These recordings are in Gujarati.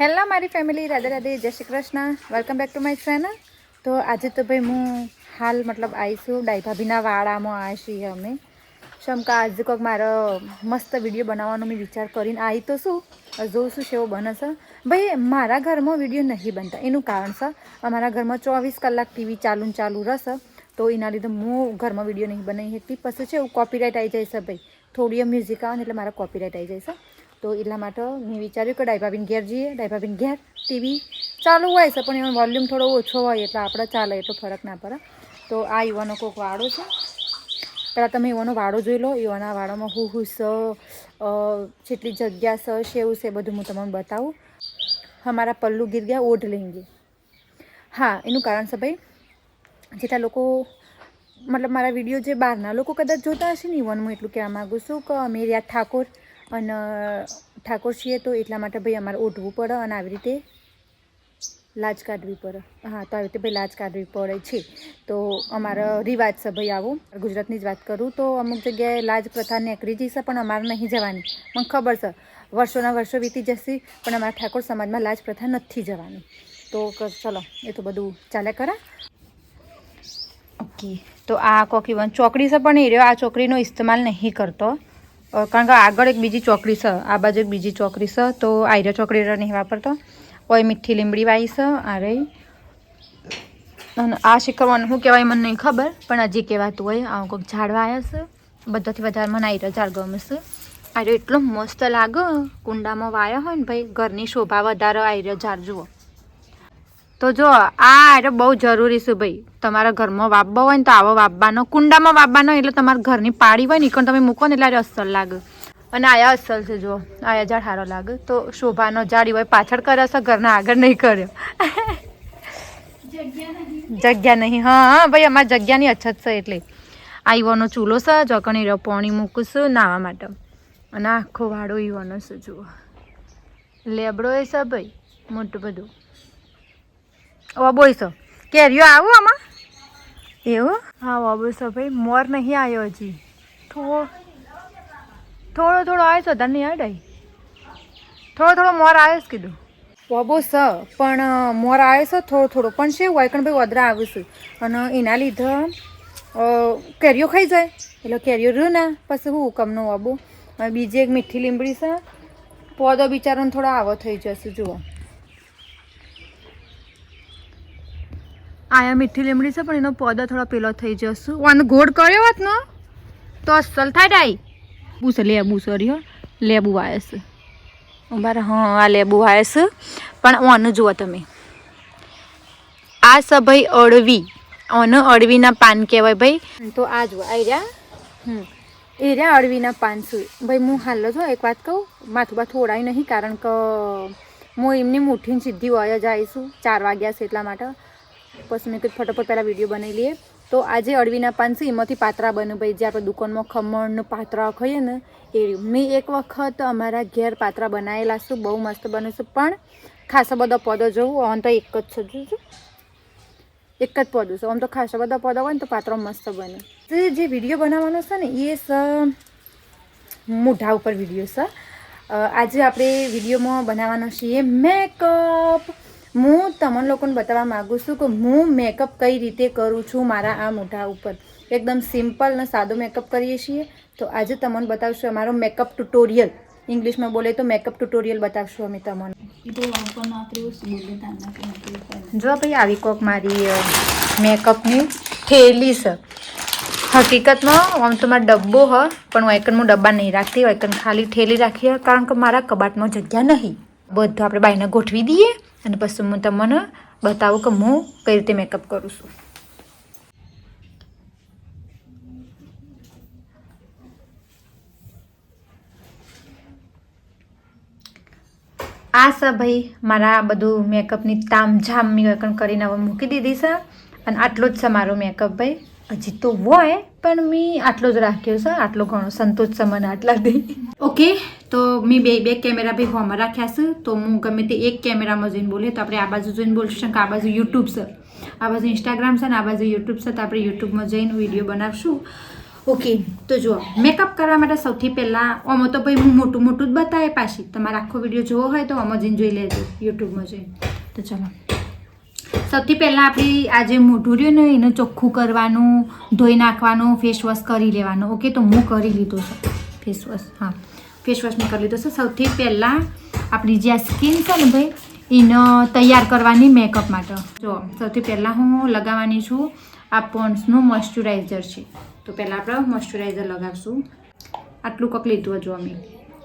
હેલો મારી family, Radhe Radhe, Jai Shri Krishna. Welcome back to my channel તો આજે તો ભાઈ હું હાલ મતલબ આવીશું ડાઈ ભાભીના વાડામાં આવ્યા છીએ અમે. શું કે આજે કોઈક મારો મસ્ત વીડિયો બનાવવાનો મેં વિચાર કરીને આવી તો શું જોઉં છું કેવો બને છે. ભાઈ, મારા ઘરમાં વીડિયો નહીં બનતા. એનું કારણ છે, અમારા ઘરમાં ચોવીસ કલાક ટીવી ચાલુ ચાલુ રહેશે. તો એના લીધે હું ઘરમાં વીડિયો નહીં બનાવી શકતી. પછી છે એવું કોપીરાઇટ આવી જાય છે ભાઈ. થોડી મ્યુઝિક આવે ને એટલે મારા કોપીરાઇટ આવી જાય છે. તો એટલા માટે મેં વિચાર્યું કે ડાયભાબીન ઘેર જઈએ ડાયભાબીન ઘેર ટીવી ચાલુ હોય છે, પણ એનો વોલ્યુમ થોડો ઓછો હોય એટલે આપણે ચાલે, એટલો ફરક ના પડે. તો આ યુવાનો કોઈક વાડો છે. પહેલાં તમે યુવાનો વાડો જોઈ લો, યુવાના વાડોમાં હું હું સ જેટલી જગ્યા સ, શેવું છે બધું હું તમને બતાવું. હમારા પલ્લુ ગીર ગયા ઓઢ લેંગે હા, એનું કારણ છે ભાઈ, જેટલા લોકો, મતલબ મારા વીડિયો જે બહારના લોકો કદાચ જોતા હશે ને ઇવન હું એટલું કહેવા માગું છું કે અમે રહ્યા ઠાકોર અને ઠાકોર છીએ તો એટલા માટે ભાઈ અમારે ઓઢવું પડે અને આવી રીતે લાજ કાઢવી પડે. હા, તો આવી રીતે ભાઈ લાજ કાઢવી પડે છે. તો અમારો રિવાજ છે ભાઈ આવો. ગુજરાતની જ વાત કરું તો અમુક જગ્યાએ લાજ પ્રથા નીકળી જશે પણ અમારે નહીં જવાની. મને ખબર છે, વર્ષોના વર્ષો વીતી જશે, પણ અમારા ઠાકોર સમાજમાં લાજ પ્રથા નથી જવાની. તો ચલો, એ તો બધું ચાલે કરા. ઓકે, તો આ કોકી વન ચોકડી છે પણ એ રહ્યો, આ ચોકડીનો ઇસ્તેમાલ નહીં કરતો. કારણ કે આગળ એક બીજી ચોકડી છે આ બાજુ એક બીજી ચોકડી છે તો આયરા ચોકડી નહીં વાપરતો ઓય મીઠી લીમડી વાઈ છે આ રહી અને આ શિખરવાનું શું કહેવાય મને નહીં ખબર, પણ હજી કહેવાતું હોય, આવું કોઈક ઝાડવા આવ્યા છે બધાથી વધારે મને આ રહ્યો ઝાડ ગમે છે આયરો એટલો મસ્ત લાગે, કુંડામાં વાયા હોય ને ભાઈ, ઘરની શોભા વધારે આયરો ઝાડ જુઓ. તો જો, આ એટલે બહુ જરૂરી છે ભાઈ. તમારા ઘરમાં વાવવા હોય ને તો આવો વાપવાનો. કુંડામાં વાપવાનો એટલે તમારા ઘરની પાડી હોય ને કણ તમે મૂકો ને એટલે અસલ લાગે. અને આયા અસલ છે જો, આયા ઝાડ સારો લાગે. તો શોભાનો ઝાડ હોય, પાછળ કરે છે, ઘરના આગળ નહીં કર્યો જગ્યા નહીં. હા ભાઈ, અમારે જગ્યાની અછત છે એટલે. આ ચૂલો છે જકણી રહ્યો, પાણી મૂકું નાવા માટે. અને આખો વાડો ઈવાનો છે, જુઓ. લેબડો એ છે, ભાઈ, મોટું બધું. છો કેરીઓ આવું આમાં? એવું? હા છો ભાઈ મોર નહીં આવ્યો હજી. થોડો થોડો થોડો આવ્યો છે ધન નહીં થોડો થોડો મોર આવ્યો છે કીધું. વબો સ પણ મોર આવ્યો છે થોડો થોડો. પણ છે વાયકણ ભાઈ વધરા આવ્યું છે. અને એના લીધે કેરીઓ ખાઈ જાય. એટલે કેરીઓ રહ્યું ને. પછી હું હુકમનો વબો. બીજી એક મીઠી લીમડી છે. પોદો બિચારોને થોડો આવો થઈ જશે જુઓ. આયા મીઠી લીમડી છે, પણ એનો પોદો થોડો પેલો થઈ જશું. આનો ગોળ કર્યો હોત ને, તો અસલ થાય ડાઈ. બુસે લેબુ સોરી લેબુ આવે છે. બરાબર હા, આ લેબુ આવે છે. પણ ઓનું જુઓ તમે. આ છે ભાઈ અળવી. ઓન અળવીના પાન કહેવાય ભાઈ. તો આ જુઓ, આ રહ્યા. હમ. એ રહ્યા અળવીના પાન છે. ભાઈ, હું હાલો છો એક વાત કહું. માથું બા થોડાય નહીં, કારણ કે હું એમની મુઠ્ઠીની સીધી હોય જ આવીશું. ચાર વાગ્યા છે એટલા માટે. પછી મેં કીધું ફટોફટ પહેલાં વીડિયો બનાવી લઈએ. તો આજે અળવીના પાન છે, એમાંથી પાત્રા બન્યું ભાઈ, જે આપણે દુકાનમાં ખમણનું પાત્રા ખાઈએ ને, એ મેં એક વખત અમારા ઘેર પાત્રા બનાવેલા છું, બહુ મસ્ત બન્યું છે, પણ ખાસા બધા પોદો જોવું, આમ તો એક જ છે, જોજો. એક જ પોદો છે. આમ તો ખાસા બધા પદો હોય ને, તો પાત્રો મસ્ત બને. તો જે વીડિયો બનાવવાનો છે ને, એ સ મોઢા ઉપર વીડિયો છે. આજે આપણે વિડીયોમાં બનાવવાનો છીએ મેકઅપ હું તમને લોકોને બતાવવા માગું છું કે હું મેકઅપ કઈ રીતે કરું છું મારા આ મોઢા ઉપર. એકદમ સિમ્પલ અને સાદો મેકઅપ કરીએ છીએ. તો આજે તમને બતાવશું અમારો મેકઅપ ટ્યુટોરિયલ ઇંગ્લિશમાં બોલે તો મેકઅપ ટ્યુટોરિયલ બતાવશું અમે તમને. જો ભાઈ આવી કોક મારી મેકઅપની થેલી છે. હકીકતમાં આમ તો મારો ડબ્બો હ પણ હું ડબ્બા નહીં રાખતી વાયકન ખાલી ઠેલી રાખી કારણ કે મારા કબાટમાં જગ્યા નહીં. બધું આપણે બાઈને ગોઠવી દઈએ. અને પછી હું તમને બતાવું કે હું કઈ રીતે મેકઅપ કરું છું. આ સા ભાઈ મારા બધું મેકઅપની તામઝામ મેં કરીને હવે મૂકી દીધી છે. અને આટલો જ છે મારો મેકઅપ ભાઈ. હજી તો હોય, પણ મેં આટલો જ રાખ્યો છે. આટલો ઘણો સંતોષ સમાન આટલા દઈ ઓકે, તો મેં બે બે કેમેરા ભાઈ હોમાં રાખ્યા છે. તો હું ગમે તે એક કેમેરામાં જોઈને બોલીએ, તો આપણે આ બાજુ જોઈને બોલશું કે આ બાજુ યુટ્યુબ છે. આ બાજુ ઇન્સ્ટાગ્રામ છે ને આ બાજુ યુટ્યુબ છે, તો આપણે યુટ્યુબમાં જઈને વીડિયો બનાવશું. ઓકે, તો જુઓ મેકઅપ કરવા માટે સૌથી પહેલાં આમાં તો ભાઈ હું મોટું મોટું જ બતાવે પાછી. તમારે આખો વીડિયો જોવો હોય તો આમાં જઈને જોઈ લેજો યુટ્યુબમાં જોઈને. તો ચલો. સૌથી પહેલાં આપણે આ જે મોઢું રહ્યું ને એને ચોખ્ખું કરવાનું, ધોઈ નાખવાનું ફેસ વોશ કરી લેવાનું. ઓકે તો હું કરી લીધું છે. ફેસ વોશ હા. ફેસ વોશ મેં કરી લીધો છે. સૌથી પહેલાં આપણી જે આ સ્કિન છે ને ભાઈ, એને તૈયાર કરવાની મેકઅપ માટે. જો, સૌથી પહેલાં હું લગાવવાની છું આ પોન્ડ્સનું મોઇશ્ચરાઇઝર છે. તો પહેલાં આપણે મોઇશ્ચરાઇઝર લગાવશું. આટલું કક લીધું હજુ અમે.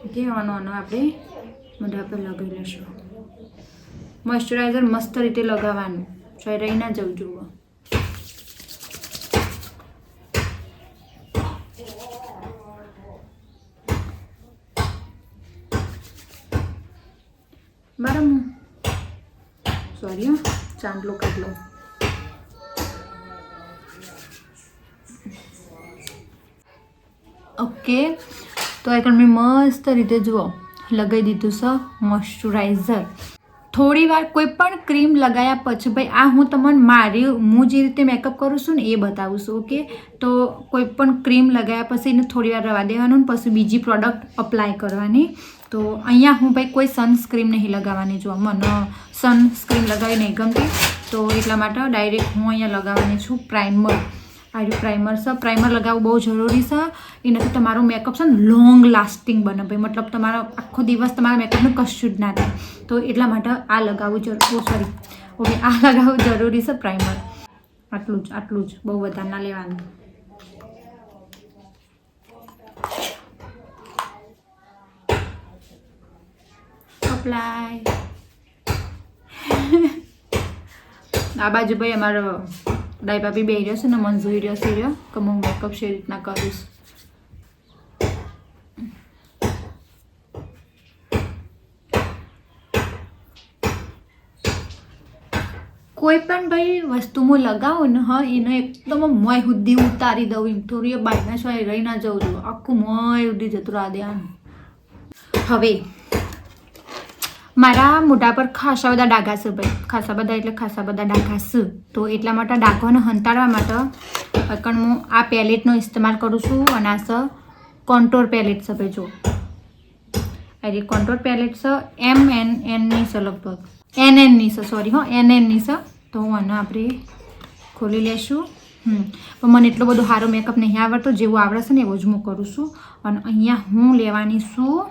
ઓકે આનો આનો આપણે મોઢા પર લગાવી લઈશું મોઇશ્ચરાઇઝર મસ્ત રીતે લગાવવાનું. ચાઈ રહી ના જવું જુઓ. બરાબર સોરી ચાંદલો કાઢલો. ઓકે તો આ મેં મસ્ત રીતે જુઓ. લગાવી દીધું છે મોઇશ્ચરાઇઝર થોડી વાર કોઈ પણ ક્રીમ લગાવ્યા પછી ભાઈ, આ હું તમને મારી, હું જે રીતે મેકઅપ કરું છું ને, એ બતાવું છું ઓકે તો કોઈ પણ ક્રીમ લગાવ્યા પછી એને થોડી વાર રવા દેવાનું ને પછી બીજી પ્રોડક્ટ અપ્લાય કરવાની. તો અહીંયા હું ભાઈ કોઈ સનસ્ક્રીમ નહીં લગાવવાની, જો મને સનસ્ક્રીમ લગાવી નહીં ગમતી, તો એટલા માટે ડાયરેક્ટ હું અહીંયા લગાવવાની છું પ્રાઇમર આ રહ્યું પ્રાઇમર છે. પ્રાઇમર લગાવવું બહુ જરૂરી છે. એનાથી તમારો મેકઅપ છે ને લોંગ લાસ્ટિંગ બને ભાઈ. મતલબ તમારો આખો દિવસ તમારા મેકઅપને કશું જ ના થાય. તો એટલા માટે આ લગાવવું જરૂર સોરી ઓકે, આ લગાવવું જરૂરી છે પ્રાઇમર આટલું જ આટલું જ. બહુ વધારે ના લેવાનું. અપ્લાય આ બાજુ ભાઈ અમારો ડાઈ ભાભી બે રહ્યો છે ને મન જોઈ રહ્યો છે રહ્યો કે હું મેકઅપ છે રીતના કરીશ કોઈ પણ ભાઈ વસ્તુ હું લગાવું ને હા એને એકદમ મોય સુધી ઉતારી દઉં એમ થોડી બાયના સિવાય રહી ના જવું છું આખું મોય સુધી જતું રાહ હવે મારા મોઢા પર ખાસા બધા ડાઘા છે ભાઈ. ખાસા બધા એટલે ખાસા બધા ડાઘા છે. તો એટલા માટે ડાઘોને હંતાડવા માટે પણ હું આ પેલેટનો ઇસ્તેમાલ કરું છું અને આ છે કોન્ટોર પેલેટ છે ભાઈ, જો. અરે કોન્ટોર પેલેટ છે, એમ એન એનની છે લગભગ. એન એનની છે સોરી હો, એન એનની છે. તો હું આને આપણે ખોલી લેશું. હમ. પણ મને એટલો બધો સારો મેકઅપ નહીં આવડતો, જેવું આવડે છે ને એવો જ હું કરું છું. અને અહીંયા હું લેવાની છું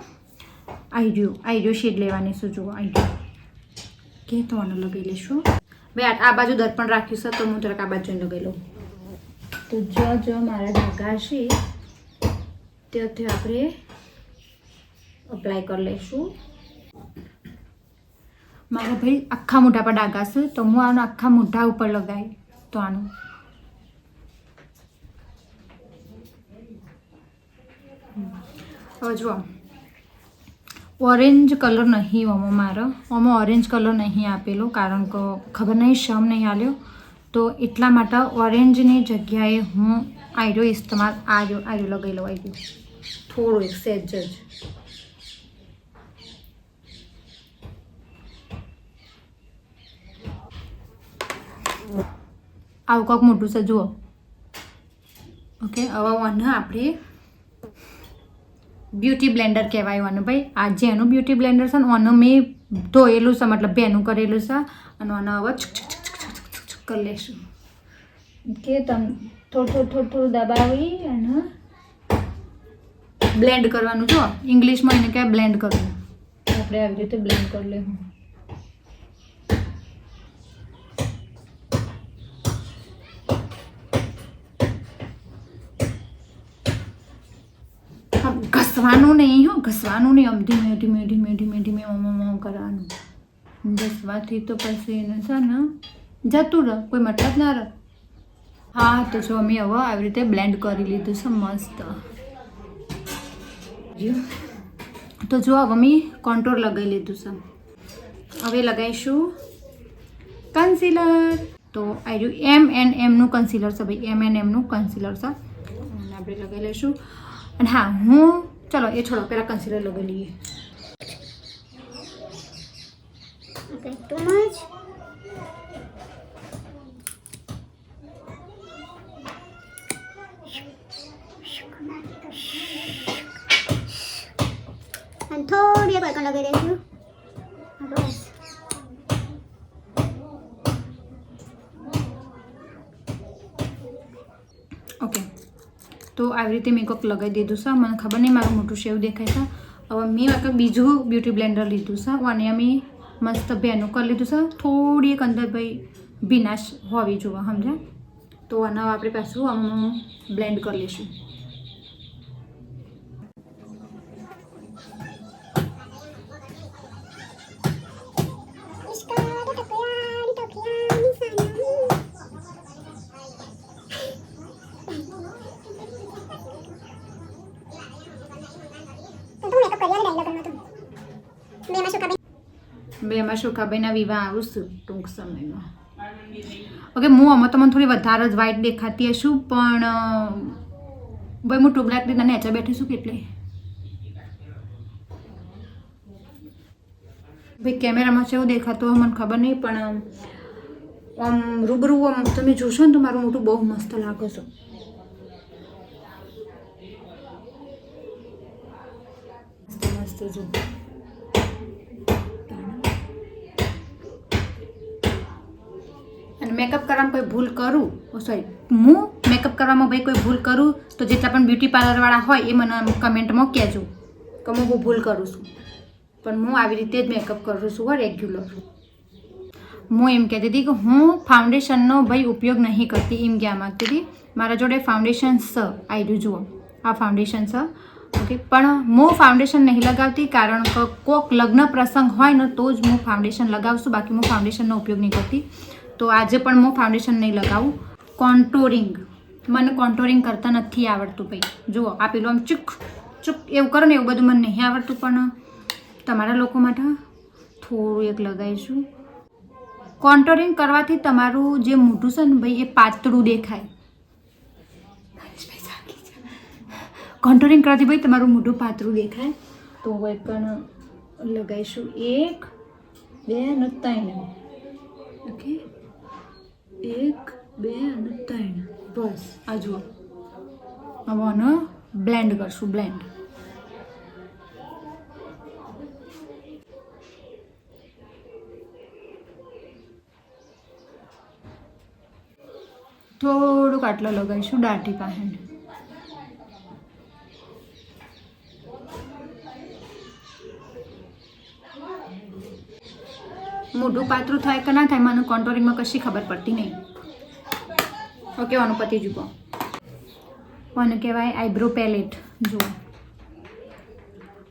આઈડિયો આઈડિયો શેડ લેવાની શું જુઓ આઈડિયો કે તો આને લગાવી લઈશું બે આ બાજુ દર્પણ રાખ્યું છે, તો હું જરાક આ બાજુ લગાવી લઉં. તો જો જો મારા ઢાકા છે, ત્યાંથી આપણે અપ્લાય કરી લઈશું. મારા ભાઈ આખા મોઢા પર ડાઘા છે, તો હું આનો આખા મોઢા ઉપર લગાવી, તો આનું. હવે જુઓ ઓરેન્જ કલર નહીં આમાં મારો. અમો ઓરેન્જ કલર નહીં આપેલો, કારણ કે ખબર નહીં, શમ નહીં આલ્યો. તો એટલા માટે ઓરેન્જની જગ્યાએ હું આયરો ઇસ્તેમાલ આર્યો આર્યો લગાવી લઉં આવી થોડું એક સેજ જ. આવું કાંક મોટું છે, જુઓ. ઓકે હવે આપણે બ્યુટી બ્લેન્ડર કહેવાય અનુભાઈ. ભાઈ આ જે એનું બ્યુટી બ્લેન્ડર છે ને આનું મેં ધોયેલું છે, મતલબ ભેનું કરેલું છે, અને એનો હવે કરી લેશું. કે તમે થોડું થોડું થોડું થોડું દબાવી અને બ્લેન્ડ કરવાનું, જો. ઇંગ્લિશમાં એને કહેવાય બ્લેન્ડ કરવું. આપણે આવી રીતે બ્લેન્ડ કરી લેવું આમ ઘસવાનું નહીં હો, ઘસવાનું નહીં. આમ ધીમે ધીમે ધીમે ધીમે ધીમે ઓમ કરવાનું. ઘસવાથી તો પછી એને છે ને જતું રહ, કોઈ મતલબ ના રહ. હા, તો જો અમે હવે આવી રીતે બ્લેન્ડ કરી લીધું છે, મસ્ત. તો જો હવે અમે કોન્ટોર લગાવી લીધું છે. હવે લગાવીશું કન્સીલર તો આવી રહ્યું એમ એન એમનું કન્સીલર છે ભાઈ એમ એન એમનું કન્સીલર છે. આપણે લગાવી લઈશું. અને હા હું ચલો એ છોડો પહેલાં કન્સિલર લગાવી લઈએ Okay, too much. અને થોડી એક વાઇકણ લગાવી દઈશું બસ તો આવી રીતે મેકઅપ લગાવી દીધું છે. મને ખબર નહીં, મારું મોટું શેવ દેખાય છે. હવે મેં વખત બીજું બ્યુટી બ્લેન્ડર લીધું છે અને અમે મસ્ત ભેનું કરી લીધું છે. થોડી એક અંદર ભાઈ ભીનાશ હોવી જોવા સમજ્યા? તો આના આપણે પાછું આમ બ્લેન્ડ કરી લઈશું. બેમાં શોખાભાઈના વિવાહ આવું છું ટૂંક સમયમાં. ઓકે હું આમાં તમને થોડી વધારે જ વ્હાઈટ દેખાતી હશું, પણ ભાઈ હું ટ્યુબલાઇટ લીધા નેચા બેઠી છું કેટલે? ભાઈ, કેમેરામાં છે એવું દેખાતું હોય, મને ખબર નહીં, પણ આમ રૂબરૂ આમ તમે જોશો ને તો મારું મોટું બહુ મસ્ત લાગે છે. મસ્ત મસ્ત જો. મેકઅપ કરવામાં કોઈ ભૂલ કરું? સોરી હું મેકઅપ કરવામાં ભાઈ કોઈ ભૂલ કરું? તો જેટલા પણ બ્યુટી પાર્લરવાળા હોય, એ મને કમેન્ટમાં કહેજો. કે હું બહુ ભૂલ કરું છું. પણ હું આવી રીતે જ મેકઅપ કરું છું, હો રેગ્યુલર હું એમ કહેતી હતી કે હું ફાઉન્ડેશનનો ભાઈ ઉપયોગ નહીં કરતી, એમ કહેવા માગતી હતી. મારા જોડે ફાઉન્ડેશન સ આવ્યું જુઓ. આ ફાઉન્ડેશન સ. ઓકે પણ હું ફાઉન્ડેશન નહીં લગાવતી, કારણ કે કોક લગ્ન પ્રસંગ હોય ને, તો જ હું ફાઉન્ડેશન લગાવશું. બાકી હું ફાઉન્ડેશનનો ઉપયોગ નહીં કરતી. તો આજે પણ હું ફાઉન્ડેશન નહીં લગાવું. કોન્ટોરિંગ મને કોન્ટોરિંગ કરતા નથી આવડતું ભાઈ. જુઓ, આ પેલું આમ ચૂક ચૂક એવું કરો ને એવું બધું મને નહીં આવડતું, પણ તમારા લોકો માટે થોડું એક લગાવીશું. કોન્ટોરિંગ કરવાથી તમારું જે મોઢું છે ને ભાઈ, એ પાતળું દેખાય. કોન્ટોરિંગ કરવાથી ભાઈ તમારું મોઢું પાતળું દેખાય. તો એક લગાવીશું. એક, બે અને ત્રણ. ઓકે એક, બે અને ત્રણ. બસ, આ જુઓ. હવે બ્લેન્ડ કરશું બ્લેન્ડ થોડુંક આટલો લગાવીશું દાટી પાસે મોઢું પાતળું થાય કે ના થાય, મને કોન્ટોરિંગમાં કશી ખબર પડતી નહીં. ઓકે આનું પતી જુઓ. આને કહેવાય? Eyebrow palette. જુઓ.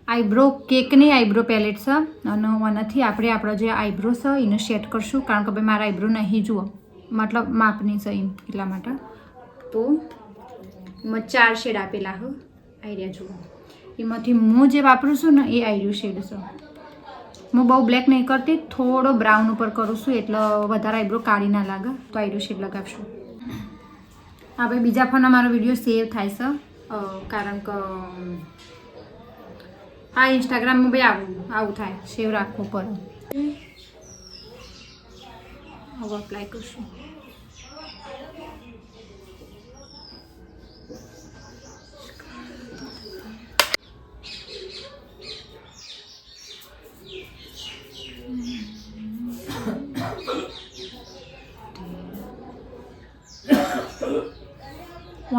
આઈબ્રો કેકની આઈબ્રો પેલેટ છે. અને આનાથી આપણે આપણો જે આઈબ્રો છે, એને સેટ કરશું. કારણ કે ભાઈ મારા આઈબ્રો નહીં, જુઓ. મતલબ માપની છે એમ, એટલા માટે. તો એમાં ચાર શેડ આપેલા હો. આઈડિયા જુઓ. એમાંથી હું જે વાપરું છું ને, એ આઈર્યો શેડ છે. હું બહુ બ્લેક નહીં કરતી થોડો બ્રાઉન ઉપર કરું છું એટલે વધારે આઈબ્રો કાળી ના લાગે તો આઈબ્રો શેડ લગાવશું. હા ભાઈ બીજા ફોનમાં મારો વીડિયો સેવ થાય છે. કારણ કે હા ઇન્સ્ટાગ્રામમાં ભાઈ આવું આવું થાય સેવ રાખવું પડે. હવે અપ્લાય કરશું.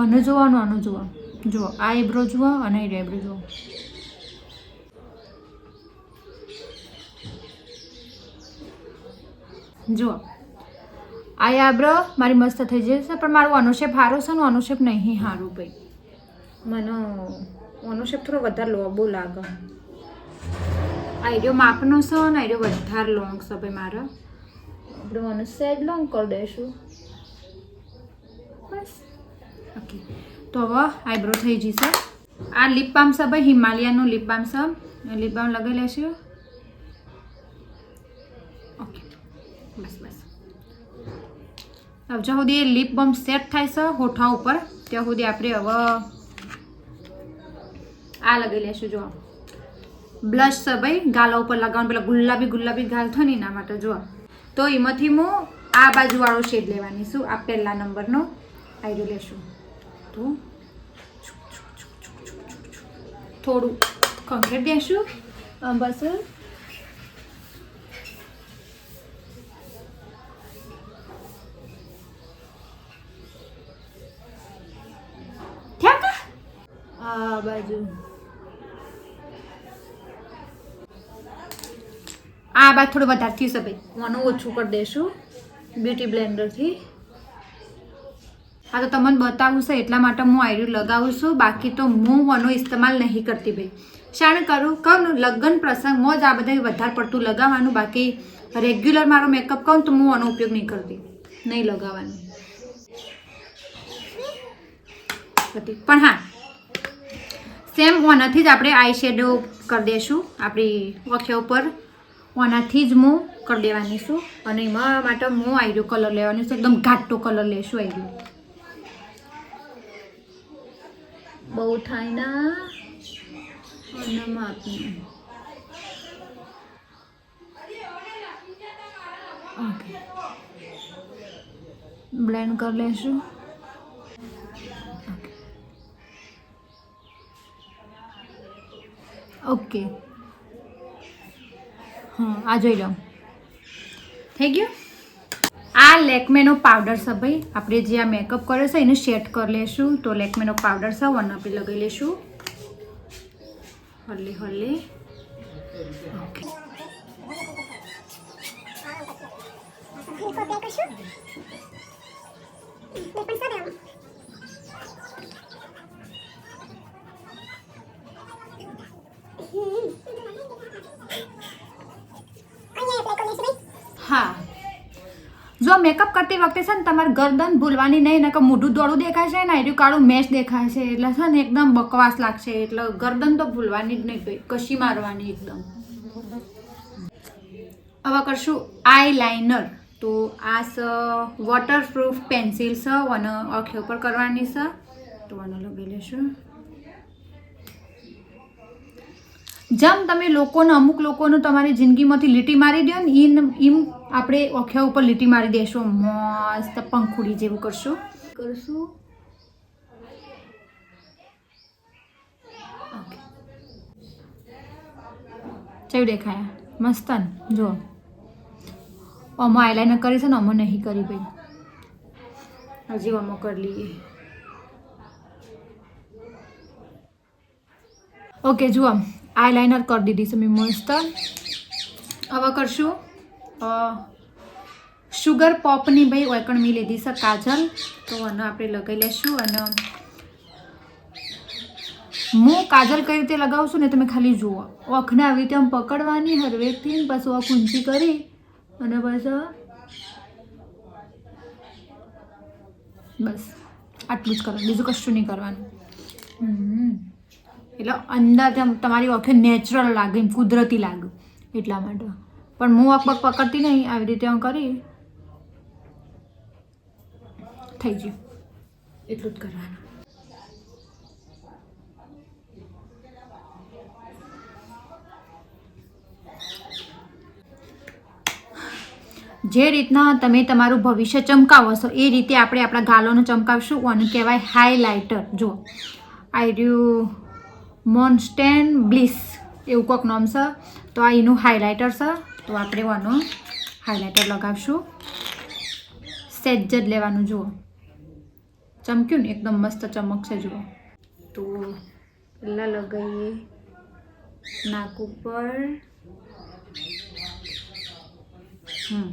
આનું જોવાનું, આનું જુઓ જુઓ આ આઈબ્રો જુઓ અને એ આઈબ્રો જુઓ. જુઓ. આ આઈબ્રો મારી મસ્ત થઈ જશે પણ મારું અનુશેપ સારો છે ને અનુશેપ નહીં સારું ભાઈ. મને અનુશેપ થોડો વધારે લોબો લાગે. આઈડિયો માપનો છે ને આઈડિયો વધારે લોંગ છે ભાઈ મારો. આપણે મને લોંગ કરી દઈશું. બસ. ઓકે. તો હવે આઈબ્રો થઈ જશે. આ લિપ બામ છે ભાઈ, હિમાલયાનું લિપ બામ છે. લિપ બામ લગાવી લેશું? ઓકે. બસ બસ. હવે જ્યાં સુધી લિપ બામ સેટ થાય છે, હોઠા ઉપર, ત્યાં સુધી આપણે હવે આ લગાવી લેશું જો બ્લશ છે ભાઈ, ગાલા ઉપર લગાવવાનું, પેલા ગુલાબી ગુલાબી ગાલ થાય ને એના માટે જો તો એમાંથી હું આ બાજુવાળો શેડ લેવાની છું, આ પહેલા નંબરનો. આવી લેશું. તો. થોડું આમ બસ. આ બાજુ. આ બાદ થોડું વધારે થયું છે ભાઈ. મને ઓછું કરી દઈશું બ્યુટી બ્લેન્ડરથી હા, તો તમને બતાવું છે એટલા માટે હું આઈડિયો લગાવું છું. બાકી તો હું આનો ઇસ્તેમાલ નહીં કરતી ભાઈ. શાણ કરું? કહું લગ્ન પ્રસંગમાં જ આ બધા વધારે પડતું લગાવવાનું. બાકી રેગ્યુલર મારો મેકઅપ કહું તો હું આનો ઉપયોગ નહીં કરતી. નહીં લગાવવાનું. પણ હા સેમ ઓનાથી જ આપણે આઈ શેડો કરી દઈશું આપણી વખ્યા ઉપર. ઓનાથી જ હું કરી દેવાની છું. અને એમાં માટે હું આઈડિયો કલર લેવાની છું. એકદમ ઘાટો કલર લેશું આઈડિયો. બહુ થાય ના. અને માપનું ઓકે. બ્લેન્ડ કરી લેશું. ઓકે. હા, આ જોઈ લો. થઈ ગયું? આ લેકમેનો પાવડર છે ભાઈ. આપણે જે આ મેકઅપ કર્યો છે એને સેટ કરી લેશું. તો લેકમેનો પાવડર છે વન આપણે લગાવી લેશું. હલ્લી હલ્લી ઓકે સાદા અહીંયા એપ્લાય કરી લઈશું ભાઈ હા જો મેકઅપ કરતી વખતે છે ને તમારે ગરદન ભૂલવાની નહીં, નકર મોઢું દોડું દેખાય છે ને એર્યું કાળું મેચ દેખાય છે, એટલે છે ને એકદમ બકવાસ લાગશે. એટલે ગરદન તો ભૂલવાની જ નહીં કશી મારવાની એકદમ. હવે કરશું આઈ લાઇનર તો આ સ વોટરપ્રૂફ પેન્સિલ છે અને આંખે ઉપર કરવાની છે તો આને લગાવી લેશું. જેમ તમે લોકોને, અમુક લોકોને તમારી જિંદગીમાંથી લીટી મારી દો ને, ઈન એમ આપણે ઓખ્યા ઉપર લીટી મારી દેશું. મસ્ત પંખુડી જેવું કરશું. કરશું. કેવું દેખાયા? મસ્ત જો અમો આઈલાઇનર કરી છે ને અમો નહીં કરી ભાઈ. હજી અમો કરી લઈએ. ઓકે જુઓ. આઈલાઇનર કરી દીધી છે મેં મસ્ત. હવે કરશું. શુગર પોપની ભાઈ ઓળકણ મેં લીધી છે કાજલ. તો આને આપણે લગાવી લેશું અને હું કાજલ કઈ રીતે લગાવું છું ને તમે ખાલી જુઓ. ઓખને આવી રીતે આમ પકડવાની હરવેકથી પછી ઓખ ઊંચી કરી અને પછી બસ, આટલું જ કરવાનું, બીજું કશું નહીં કરવાનું. એટલે અંદર તેમ તમારી ઓખે નેચરલ લાગે, એમ કુદરતી લાગે, એટલા માટે. પણ હું અકબક પકડતી નહીં, આવી રીતે હું કરી. થઈ ગયું. એટલું જ કરવાનું. જે રીતના તમે તમારું ભવિષ્ય ચમકાવો છો, એ રીતે આપણે આપણા ગાલોને ચમકાવશું અને કહેવાય હાઈલાઇટર જો આઈ મોન્સ્ટેન મોનસ્ટેન બ્લિસ એવું કોક નામ છે. તો આ એનું હાઇલાઇટર છે. તો આપણે આનો હાઇલાઇટર લગાવશું. સેજ જ લેવાનું, જુઓ. ચમક્યું ને? એકદમ મસ્ત ચમકશે જુઓ. તો પહેલાં લગાવીએ નાક ઉપર. હમ.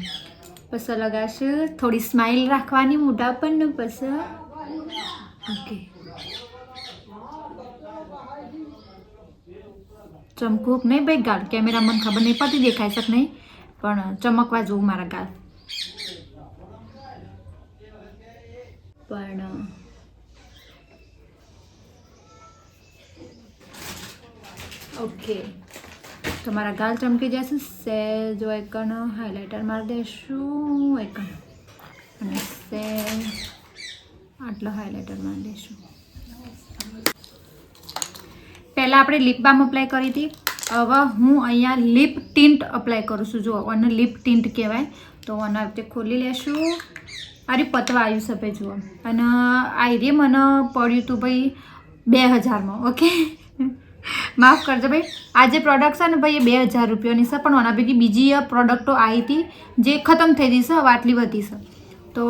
પછી લગાશે થોડી સ્માઇલ રાખવાની, મોઢા પર ને પછી. ઓકે ચમકુક નહીં ભાઈ ગાલ કેમેરા મને ખબર નહીં પડતી, દેખાય શક નહીં. પણ ચમકવા જોઉં મારા ગાલ પણ ઓકે. તમારા ગાલ ચમકી જશે. સેજ એકણ હાઇલાઇટર મારી દઈશું. એકણ. અને સેજ આટલો હાઇલાઇટર મારી દઈશું. પહેલાં આપણે લીપ બામ અપ્લાય કરી હતી. હવે હું અહીંયા લિપ ટિન્ટ અપ્લાય કરું છું. જુઓ અને લિપ ટિન્ટ કહેવાય. તો આના રીતે ખોલી લેશું. અરે પતવા આવ્યું સપે જુઓ. અને આ રે મને પડ્યું હતું ભાઈ બે હજારમાં, ઓકે? માફ કરજો ભાઈ. આ જે પ્રોડક્ટ છે ને ભાઈ, એ બે હજાર રૂપિયાની છે, પણ આના પૈકી બીજી પ્રોડક્ટો આવી હતી, જે ખતમ થઈ ગઈ છે આટલી વધી છે. તો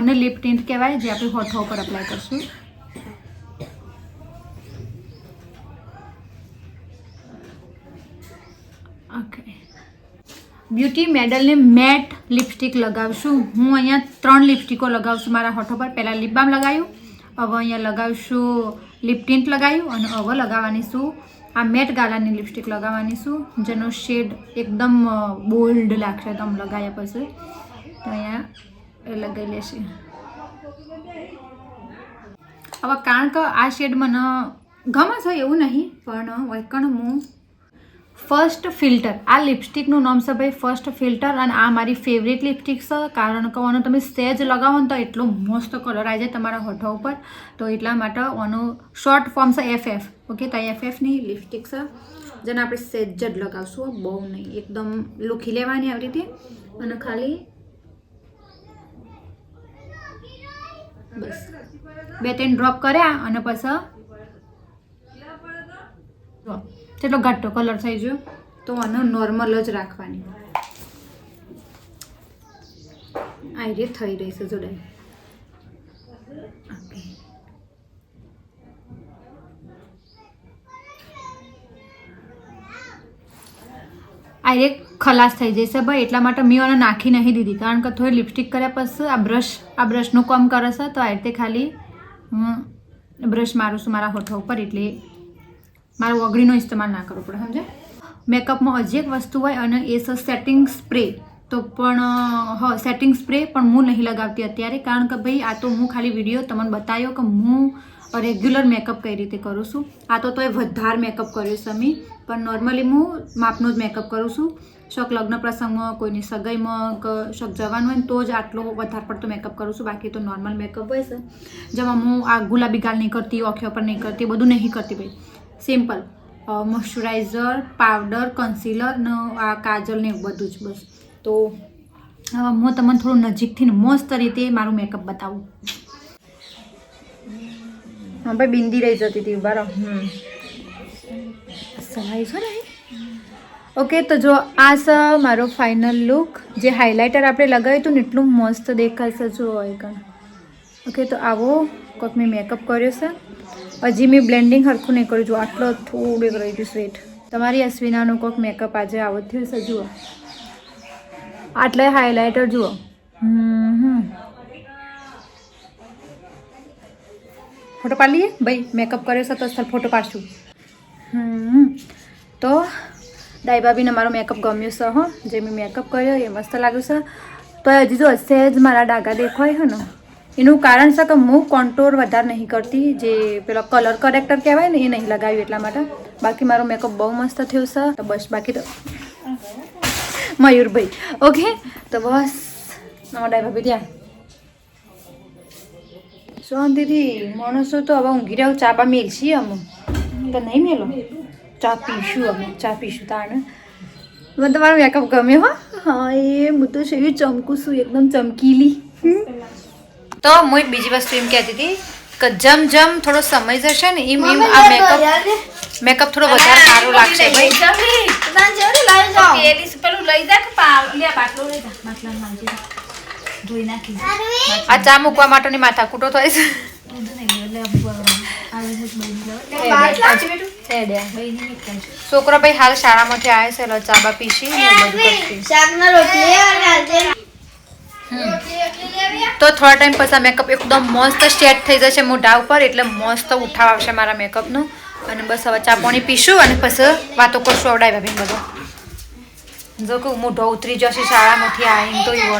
આને લિપ ટિન્ટ કહેવાય, જે આપણે હોઠો ઉપર અપ્લાય કરશું ઓકે બ્યુટી મેડલને મેટ લિપસ્ટિક લગાવશું. હું અહીંયા ત્રણ લિપસ્ટિકો લગાવશું મારા હોઠો પર. પહેલાં લિપબામ લગાવ્યું હવે અહીંયા લગાવશું લિપ ટિન્ટ લગાવ્યું અને હવે લગાવવાની છું આ મેટ ગાલાની લિપસ્ટિક લગાવવાની છું. જેનો શેડ એકદમ બોલ્ડ લાગશે. તમે લગાવ્યા પછી તો અહીંયા એ લગાવી લેશે. હવે કારણ કે આ શેડ મને ગમે છે એવું નહીં, પણ વૈકણ હું ફર્સ્ટ ફિલ્ટર આ લિપસ્ટિકનું નામ છે ભાઈ ફર્સ્ટ ફિલ્ટર અને આ મારી ફેવરેટ લિપસ્ટિક છે. કારણ કે આનો તમે સેજ લગાવો ને તો એટલો મસ્ત કલર આવી જાય તમારા હોઠો ઉપર. તો એટલા માટે આનું શોર્ટ ફોર્મ છે એફ એફ ઓકે તો એફ એફની લિપસ્ટિક છે. જેને આપણે સેજ જ લગાવશું બહુ નહીં. એકદમ લુખી લેવાની આવી રીતે. અને ખાલી બસ. બે ત્રણ ડ્રોપ કર્યા અને પછી જો, કેટલો ઘાટો કલર થઈ ગયો તો આનો નોર્મલ જ રાખવાની. આ રીતે થઈ રહી છે જોડાઈ આ એક ખલાસ થઈ જશે ભાઈ, એટલા માટે મેં આને નાખી નહીં દીધી, કારણ કે થોડી લિપસ્ટિક કર્યા પછી આ બ્રશ આ બ્રશનું કામ કરે છે, તો આ રીતે ખાલી હું બ્રશ મારું છું મારા હોઠા ઉપર, એટલે મારું ઓગળીનો ઇસ્તેમાલ ના કરવો પડે સમજે મેકઅપમાં હજી એક વસ્તુ હોય અને એ છે સેટિંગ સ્પ્રે તો પણ હ સેટિંગ સ્પ્રે પણ હું નહીં લગાવતી અત્યારે, કારણ કે ભાઈ આ તો હું ખાલી વીડિયો તમને બતાવ્યો કે હું રેગ્યુલર મેકઅપ કઈ રીતે કરું છું. આ તો તોય વધારે મેકઅપ કર્યો છે મેં પણ નોર્મલી હું માપનો જ મેકઅપ કરું છું. શોખ લગ્ન પ્રસંગમાં કોઈની સગાઈમાં શોખ જવાનું હોય તો જ આટલો વધારે પડતો મેકઅપ કરું છું. બાકી તો નોર્મલ મેકઅપ હોય છે. જેમાં હું આ ગુલાબી ગાલ નહીં કરતી, ઓખ્યો પર નહીં કરતી, બધું નહીં કરતી ભાઈ. સિમ્પલ. મોઇશ્ચરાઇઝર પાવડર કન્સીલર ને આ કાજલ ને એવું બધું જ બસ. તો હું તમને થોડું નજીકથી ને મસ્ત રીતે મારું મેકઅપ બતાવું. હા ભાઈ બિંદી રહી જતી હતી ઊભા રહો. સવાઈ છો ને ઓકે તો જો આ છે મારો ફાઇનલ લુક જે હાઇલાઇટર આપણે લગાવ્યું હતું ને એટલું મસ્ત દેખાશે જો એકણ ઓકે તો આવો કોઈક મેં મેકઅપ કર્યો છે. હજી મેં બ્લેન્ડિંગ હરખું નહીં કર્યું. જો આટલો થોડુંક રહી ગયું સ્વીટ તમારી અશ્વિનાનું કોઈક મેકઅપ આજે આવો થયું છે જુઓ. આટલે હાઇલાઇટર જુઓ. ફોટો પાડી લઈએ ભાઈ મેકઅપ કર્યો છે તો સર ફોટો પાડશું. તો ભાભીને મારો મેકઅપ ગમ્યો છે, હો. જે મેં મેકઅપ કર્યો એ મસ્ત લાગ્યું છે. તો હજી જો હશે જ મારા ડાઘા દેખાય છે ને. એનું કારણ છે કે હું કોન્ટોર વધારે નહીં કરતી, જે પેલો કલર કરેક્ટર કહેવાય ને, એ નહીં લગાવ્યું એટલા માટે. બાકી મારો મેકઅપ બહુ મસ્ત થયો છે. તો બસ, બાકી તો મયુરભાઈ. ઓકે તો બસ મારા ડાઈબાબી ત્યાં દીદી માણસો તો હવે ઊંઘી રહ્યો, ચા પા મેલ છીએ અમે. તો નહીં મેલો? ચા પીશું અમે, ચા પીશું તાણે. મને તમારો મેકઅપ ગમ્યો હો. એ, હું તો છે ચમકું છું, એકદમ ચમકીલી. તો હું એક બીજી વસ્તુ એમ કહેતી હતી કે જમ જમ થોડો સમય જશે ને એમ એમ આ મેકઅપ મેકઅપ થોડો વધારે સારો લાગશે ભાઈ. આ ચા મૂકવા માટેની માથાકૂટો થાય છે. છોકરો ભાઈ હાલ શાળામાંથી આવે છે ચા બા પીશી ને બધું કરશી શાકના રોટલી અને તો થોડા ટાઈમ પછી મેકઅપ એકદમ મસ્ત સેટ થઈ જશે મોઢા ઉપર, એટલે મસ્ત ઉઠાવ આવશે મારા મેકઅપનું અને બસ હવે ચા પાણી પીશું અને પછી વાતો કરશું આવડાય ભાભી બધો. જો કે મોઢો ઉતરી જશે શાળામાંથી આવીને તો એવો